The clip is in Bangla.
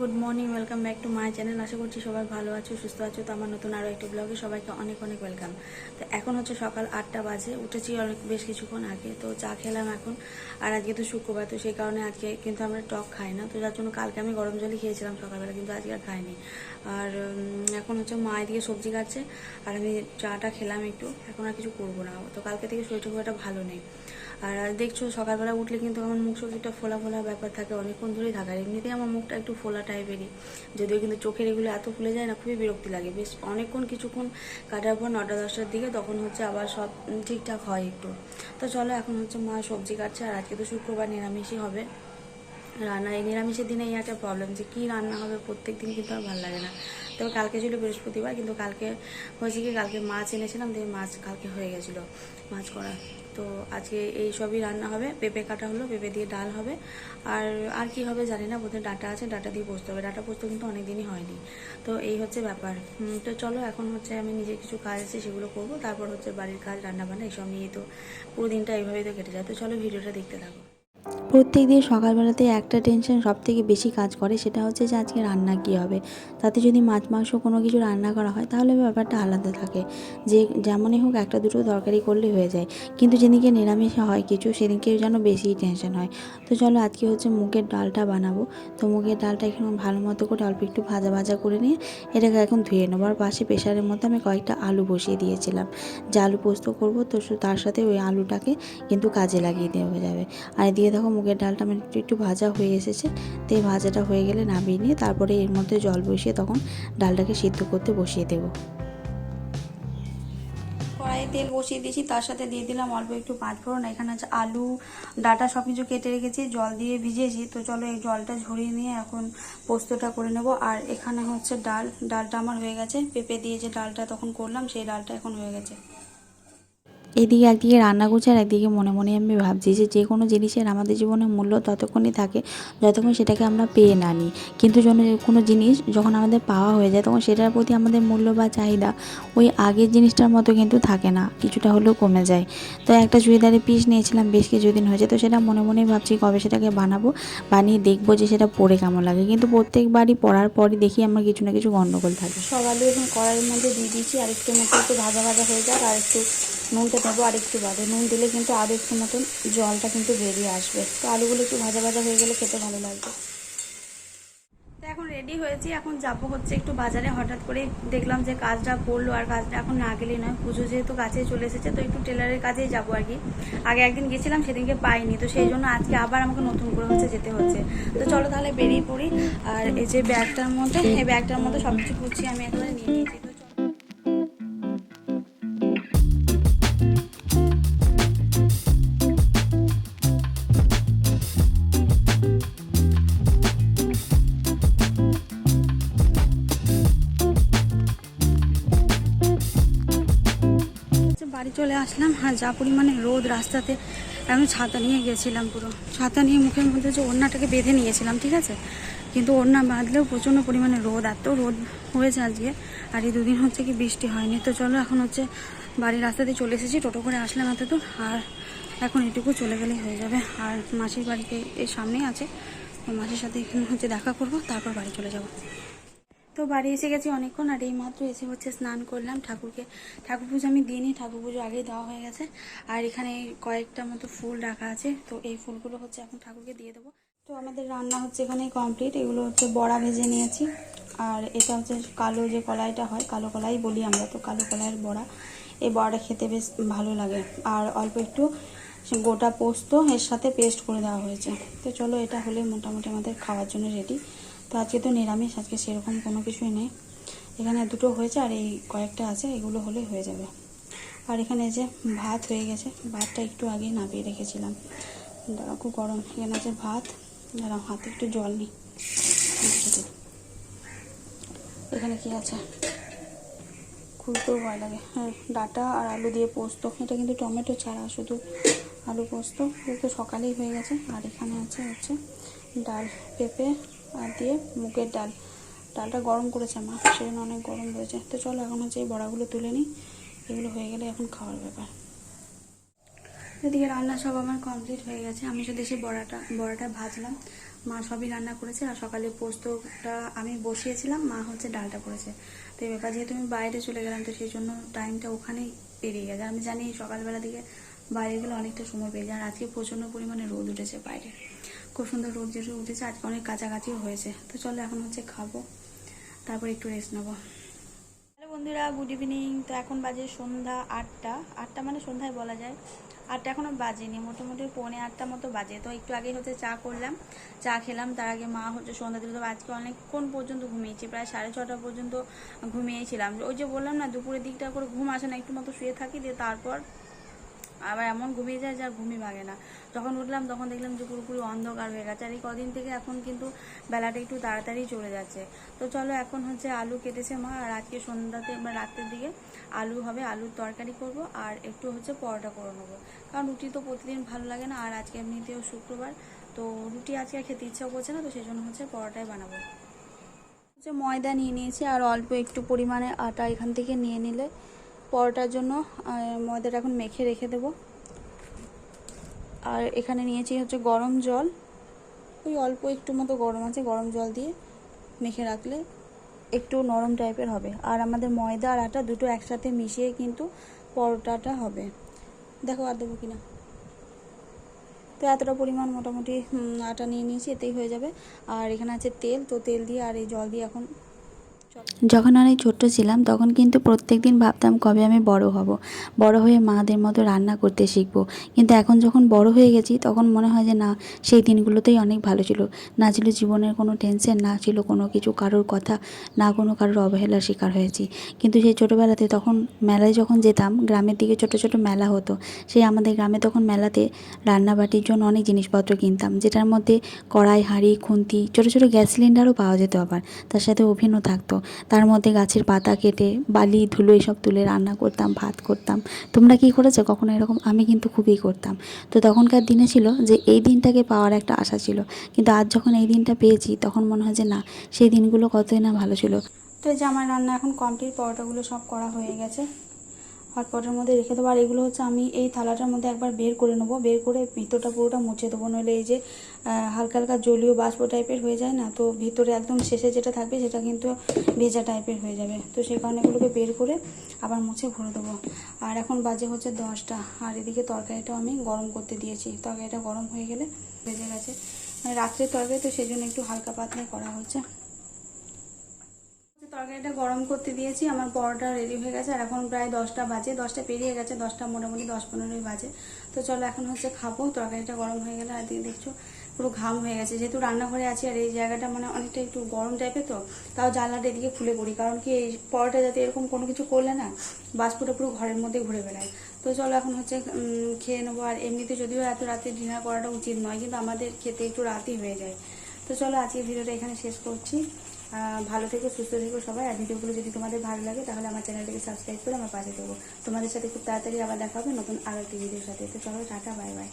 Good morning, welcome back to my channel. আশা করছি সবাই ভালো আছো, সুস্থ আছো। তো আমার নতুন আরও একটি ব্লগে সবাইকে অনেক অনেক ওয়েলকাম। তো এখন হচ্ছে সকাল আটটা বাজে, উঠেছি অনেক বেশ কিছুক্ষণ আগে। তো চা খেলাম এখন, আর আজকে তো শুক্রবার, তো সেই কারণে আজকে কিন্তু আমরা টক খাই না। তো যার জন্য কালকে আমি গরম জলই খেয়েছিলাম সকালবেলা, কিন্তু আজকে আর খাইনি। আর এখন হচ্ছে মা এদিকে সবজি কাটছে, আর আমি চাটা খেলাম একটু। এখন আর কিছু করব না। তো কালকে থেকে শরীরটা খুব একটা ভালো নেই। আর দেখছ, সকালবেলা উঠলে কিন্তু আমার মুখ চোখটা ফোলা ফোলা ব্যাপার থাকে, অনেকক্ষণ ধরেই থাকে। আর এমনিতেই আমার মুখটা একটু ফোলা টাইপেরই। যদিও কিন্তু চোখের এগুলো এত ফুলে যায় না, খুবই বিরক্তি লাগে। বেশ অনেকক্ষণ কিছুক্ষণ কাটার পর নটা দশটার দিকে তখন হচ্ছে আবার সব ঠিকঠাক হয় একটু। তো চলো, এখন হচ্ছে মা সবজি কাটছে আর আজকে তো শুক্রবার নিরামিষই হবে। রান্না এই নিরামিষের দিনে এই একটা প্রবলেম যে কী রান্না হবে প্রত্যেক দিন কিন্তু আর ভালো লাগে না। তবে কালকে ছিল বৃহস্পতিবার, কিন্তু কালকে হয়েছে কি, কালকে মাছ এনেছিলাম, দিয়ে মাছ কালকে হয়ে গেছিল, মাছ করা। তো আজকে এই সবই রান্না হবে, পেঁপে কাটা হলো, পেঁপে দিয়ে ডাল হবে। আর আর কি হবে জানি না, বোধহয় ডাটা আছে, ডাটা দিয়ে পোস্ত হবে। ডাটা পোস্ত কিন্তু অনেক দিনই হয়নি। তো এই হচ্ছে ব্যাপার। তো চলো, এখন হচ্ছে আমি নিজে কিছু কাজ আছে, সেগুলো করব। তারপর হচ্ছে বাড়ির কাজ রান্না বান্না এইসব নিয়ে তো পুরো দিনটা এইভাবেই তো কেটে যায়। তো চলো, ভিডিওটা দেখতে থাকো। প্রত্যেক দিন সকালবেলাতে একটা টেনশন সব থেকে বেশি কাজ করে, সেটা হচ্ছে যে আজকে রান্না কী হবে? তাতে যদি মাছ, মাংস কোনো কিছু রান্না করা হয়, তাহলে ব্যাপারটা আলাদা থাকে। যে, যেমনই হোক একটা দুটো তরকারি করলে হয়ে যায়। কিন্তু যেদিনকে নিরামিষে হয় কিছু, সেদিনকে যেন বেশি টেনশন হয়। তো চলো আজকে হচ্ছে মুগের ডালটা বানাবো। তো মুগের ডালটা এখন ভালো মতো করে অল্প একটু ভাজা ভাজা করে নিয়ে এটাকে এখন ধুয়ে নেব। আর পাশে প্রেশারের মধ্যে আমি কয়েকটা আলু বসিয়ে দিয়েছিলাম। যে আলু পোস্ত করব, তো তার সাথে ওই আলুটাকে কিন্তু কাজে লাগিয়ে দেওয়া যাবে। আর দিয়ে দেখো মুগের ডালটা আমার একটু একটু ভাজা হয়ে এসেছে। তো এই ভাজাটা হয়ে গেলে নামিয়ে নিয়ে তারপরে এর মধ্যে জল বসিয়ে তখন ডালটাকে সিদ্ধ করতে বসিয়ে দেবো। কড়াইয়ে তেল বসিয়ে দিয়েছি, তার সাথে দিয়ে দিলাম অল্প একটু পাঁচ ফোড়ন, এখানে আছে আলু, ডাটা সব কিছু কেটে রেখেছি, জল দিয়ে ভিজিয়েছি। তো চলো এই জলটা ঝরিয়ে নিয়ে এখন পোস্তটা করে নেব। আর এখানে হচ্ছে ডাল, ডালটা আমার হয়ে গেছে। পেঁপে দিয়ে যে ডালটা তখন করলাম, সেই ডালটা এখন হয়ে গেছে। এদিকে একদিকে রান্না করছি একদিকে মনে মনে আমি ভাবছি যে যে কোনো জিনিসের আমাদের জীবনে মূল্য ততক্ষণই থাকে যতক্ষণ সেটাকে আমরা পেয়ে না নিই। কিন্তু কোনো জিনিস যখন আমাদের পাওয়া হয়ে যায় তখন সেটার প্রতি আমাদের মূল্য বা চাহিদা ওই আগের জিনিসটার মতো কিন্তু থাকে না, কিছুটা হলেও কমে যায়। তো একটা চুড়িদারের পিস নিয়েছিলাম, বেশ কিছু কিছুদিন হয়েছে, তো সেটা মনে মনে ভাবছি কবে সেটাকে বানাবো, বানিয়ে দেখব যে সেটা পরে কেমন লাগে। কিন্তু প্রত্যেকবারই পরার পরই দেখি আমার কিছু না কিছু গন্ডগোল থাকে। সব এখন কড়াইয়ের মধ্যে দিয়ে দিয়েছি আর একটু মতো একটু ভাজা ভাজা হয়ে যাক, আর একটু নুনটা দেবো আর একটু বাদে। নুন দিলে কিন্তু আরও একটু মতন জলটা কিন্তু বেরিয়ে আসবে। তো আলুগুলো একটু ভাজা ভাজা হয়ে গেলে খেতে ভালো লাগবে। তো এখন রেডি হয়েছি। এখন যাব হচ্ছে একটু বাজারে। হঠাৎ করে দেখলাম যে কাজটা পড়ল আর কাজটা এখন না গেলেই নয়। পুজো যেহেতু কাছে চলে এসেছে, তো একটু টেলারের কাজেই যাব আর কি। আগে একদিন গেছিলাম, সেদিনকে পাইনি। তো সেই জন্য আজকে আবার আমাকে নতুন করে হচ্ছে যেতে হচ্ছে। তো চলো তাহলে বেরিয়ে পড়ি। আর এই যে ব্যাগটার মধ্যে, এই ব্যাগটার মধ্যে সব কিছু আমি একেবারে নিয়ে নিয়েছি। চলো আসলাম আর যা পরিমাণে রোদ রাস্তাতে, আমি ছাতা নিয়ে গেছিলাম পুরো। ছাতা নিয়ে মুখের মধ্যে যে ওড়নাটাকে বেঁধে নিয়েছিলাম, ঠিক আছে? কিন্তু ওড়না বাঁধলেও প্রচণ্ড পরিমাণে রোদ, এত রোদ হয়েছে আজকে, আর এই দুদিন হচ্ছে কি বৃষ্টি হয়নি। তো চলো এখন হচ্ছে বাড়ির রাস্তাতে চলে এসেছি, টোটো করে আসলাম এত দূর, আর এখন এটুকু চলে গেলেই হয়ে যাবে। আর মাসির বাড়িতে এই সামনেই আছে মাসির সাথে এখানে হচ্ছে দেখা করব, তারপর বাড়ি চলে যাব। তো বাড়ি এসে গেছি অনেকক্ষণ আর এই মাত্র এসে হচ্ছে স্নান করলাম ঠাকুরকে। ঠাকুর পুজো আমি দিইনি, ঠাকুর পুজো আগেই দেওয়া হয়ে গেছে। আর এখানে কয়েকটা মতো ফুল রাখা আছে, তো এই ফুলগুলো হচ্ছে এখন ঠাকুরকে দিয়ে দেবো। তো আমাদের রান্না হচ্ছে এখানে কমপ্লিট এগুলো হচ্ছে বড়া ভেজে নিয়েছি। আর এটা হচ্ছে কালো যে কলাইটা হয়, কালো কলাই বলি আমরা তো, কালো কলাইয়ের বড়া। এই বড়াটা খেতে বেশ ভালো লাগে। আর অল্প একটু গোটা পোস্ত, এর সাথে পেস্ট করে দেওয়া হয়েছে। তো চলো এটা হলে মোটামুটি আমাদের খাওয়ার জন্য রেডি তো আজকে তো নিরামিষ, আজকে সেরকম কোনো কিছুই নেই। এখানে দুটো হয়েছে আর এই কয়েকটা আছে, এগুলো হলে হয়ে যাবে। আর এখানে যে ভাত হয়ে গেছে, ভাতটা একটু আগে নামিয়ে রেখেছিলাম। দাঁড়া, খুব গরম। এখানে আছে ভাত। দাঁড়াও, হাতে একটু জল নিই। এখানে কি আছে? খুলতেও ভয় লাগে। হ্যাঁ ডাটা আর আলু দিয়ে পোস্ত। এটা কিন্তু টমেটো ছাড়া, শুধু আলু পোস্ত। তো সকালেই হয়ে গেছে। আর এখানে আছে হচ্ছে ডাল, পেঁপে আর দিয়ে মুগের ডাল। ডালটা গরম করেছে মা, সেজন্য অনেক গরম রয়েছে। তো চলো এখন হচ্ছে এই বড়াগুলো তুলে নিই। এগুলো হয়ে গেলে এখন খাওয়ার ব্যাপার। এদিকে রান্না সব আমার কমপ্লিট হয়ে গেছে। আমি শুধু এসে বড়াটা বড়াটা ভাজলাম। মা সবই রান্না করেছে আর সকালে পোস্তটা আমি বসিয়েছিলাম, মা হচ্ছে ডালটা করেছে। তো এই ব্যাপার, যেহেতু আমি বাইরে চলে গেলাম, তো সেই জন্য টাইমটা ওখানেই পেরিয়ে গেছে। আমি জানি সকালবেলা দিকে বাইরে গেলে অনেকটা সময় পেয়ে যায়। আর আজকে প্রচণ্ড পরিমাণে রোদ উঠেছে বাইরে। খুব সুন্দর রোদ যেহেতু উঠেছে, আজকে অনেক কাছাকাছিও হয়েছে। তো চলো এখন হচ্ছে খাব, তারপর একটু রেস্ট নেব। হ্যালো বন্ধুরা গুড ইভিনিং তো এখন বাজে সন্ধ্যা আটটা। আটটা মানে সন্ধ্যায় বলা যায়। আটটা এখনও বাজেনি, মোটামুটি পৌনে আটটা মতো বাজে। তো একটু আগে হচ্ছে চা করলাম, চা খেলাম। তার আগে মা হচ্ছে সন্ধ্যা দিল, তো আজকে অনেকক্ষণ পর্যন্ত ঘুমিয়েছি, প্রায় সাড়ে ছটা পর্যন্ত ঘুমিয়েছিলাম। ওই যে বললাম না, দুপুরের দিকটা করে ঘুম আসে না, একটু মতো শুয়ে থাকি, দিয়ে তারপর আবার এমন ঘুমিয়ে যায় যার ঘুমই ভাগে না। যখন উঠলাম, তখন দেখলাম যে পুরোপুরি অন্ধকার হয়ে গেছে। আর এই কদিন থেকে এখন কিন্তু বেলাটা একটু তাড়াতাড়ি চলে যাচ্ছে। তো চলো, এখন হচ্ছে আলু কেটেছে মা, আর আজকে সন্ধ্যাতে বা রাতের দিকে আলু হবে, আলুর তরকারি করব, আর একটু হচ্ছে পরোটা করে নেব। কারণ রুটি তো প্রতিদিন ভালো লাগে না, আর আজকে এমনিতেও শুক্রবার। তো রুটি আজকে খেতে ইচ্ছা করছে না, তো সেই জন্য হচ্ছে পরোটাই বানাবো। হচ্ছে ময়দা নিয়ে নিয়েছি, আর অল্প একটু পরিমাণে আটা এখান থেকে নিয়ে নিলে পরোটার জন্য ময়দাটা এখন মেখে রেখে দেবো। আর এখানে নিয়েছি হচ্ছে গরম জল। ওই অল্প একটু মতো গরম আছে, গরম জল দিয়ে মেখে রাখলে একটু নরম টাইপের হবে। আর আমাদের ময়দা আর আটা দুটো একসাথে মিশিয়ে কিন্তু পরোটাটা হবে। দেখো আর দেবো কিনা। তো এতটা পরিমাণ মোটামুটি আটা নিয়ে নিয়েছি, এতেই হয়ে যাবে। আর এখানে আছে তেল, তো তেল দিয়ে আর এই জল দিয়ে এখন যখন অনেক ছোট্ট ছিলাম, তখন কিন্তু প্রত্যেক দিন ভাবতাম কবে আমি বড় হব। বড় হয়ে মাদের মতো রান্না করতে শিখব। কিন্তু এখন যখন বড় হয়ে গেছি, তখন মনে হয় যে, না, সেই দিনগুলোতেই অনেক ভালো ছিল। না ছিল জীবনের কোনো টেনশন না ছিল কোনো কিছু কারোর কথা, না কোনো কারোর অবহেলার শিকার হয়েছি। কিন্তু সেই ছোটোবেলাতে তখন মেলায় যখন যেতাম, গ্রামের দিকে ছোট ছোট মেলা হতো। সেই আমাদের গ্রামে তখন মেলাতে রান্নাবাটির জন্য অনেক জিনিসপত্র কিনতাম, যেটার মধ্যে কড়াই, হাঁড়ি, খুন্তি, ছোটো ছোটো গ্যাস সিলিন্ডারও পাওয়া যেত আবার। তার সাথে ওভেনও থাকতো। তার মধ্যে গাছের পাতা কেটে, বালি, ধুলো এসব তুলে রান্না করতাম, ভাত করতাম। তোমরা কি করেছ? কখনো এরকম? আমি কিন্তু খুবই করতাম। তো তখনকার দিনে ছিল যে, এই দিনটাকে পাওয়ার একটা আশা ছিল। কিন্তু আজ যখন এই দিনটা পেয়েছি, তখন মনে হয় যে, না, সেই দিনগুলো কতই না ভালো ছিল। তো যে, আমার রান্না এখন কমপ্লিট পরোটাগুলো সব করা হয়ে গেছে। হটপটের মধ্যে রেখে দেবো। আর এগুলো হচ্ছে আমি এই থালাটার মধ্যে একবার বের করে নেব। বের করে ভিতরটা পুরোটা মুছে দেবো। নইলে এই যে হালকা হালকা জলীয় বাষ্প টাইপের হয়ে যায় না, তো ভিতরে একদম শেষে যেটা থাকবে সেটা কিন্তু ভেজা টাইপের হয়ে যাবে। তো সেই কারণে এগুলোকে বের করে আবার মুছে ভরে দেবো। আর এখন বাজে হচ্ছে দশটা। আর এদিকে তরকারিটাও আমি গরম করতে দিয়েছি। তরকারিটা গরম হয়ে গেলে ভেজে গেছে। মানে রাত্রের তরকারি, তো সেই জন্য একটু হালকা পাতলা করা হচ্ছে। তরকারিটা গরম করতে দিয়েছি, আমার পরোটা রেডি হয়ে গেছে, আর এখন প্রায় দশটা বাজে, দশটা পেরিয়ে গেছে, দশটা মোটামুটি দশ পনেরোই বাজে। তো চলো এখন হচ্ছে খাব, তরকারিটা গরম হয়ে গেলে আর দেখছ পুরো ঘাম হয়ে গেছে। যেহেতু রান্নাঘরে আছি আর এই জায়গাটা মানে অনেকটা একটু গরম টাইপের তো, তাও জানলাটা এদিকে খুলে পড়ি, কারণ কি এই পরোটা যাতে এরকম কোনো কিছু করলে না বাষ্পটা পুরো ঘরের মধ্যে ঘুরে বেড়ায়। তো চলো এখন হচ্ছে খেয়ে নেব, আর এমনিতে যদিও এত রাতে ডিনার করাটা উচিত নয়, কিন্তু আমাদের খেতে একটু রাতই হয়ে যায়। তো চলো আজকে ভিডিওটা এখানে শেষ করছি। ভালো থেকে, সুস্থ থেকো সবাই। আর ভিডিওগুলো যদি তোমাদের ভালো লাগে, তাহলে আমার চ্যানেলটাকে সাবস্ক্রাইব করে আমার পাশে দেবো তোমাদের সাথে খুব তাড়াতাড়ি আবার দেখা হবে নতুন আরও একটি ভিডিওর সাথে। তো চলো, টাটা বাই বাই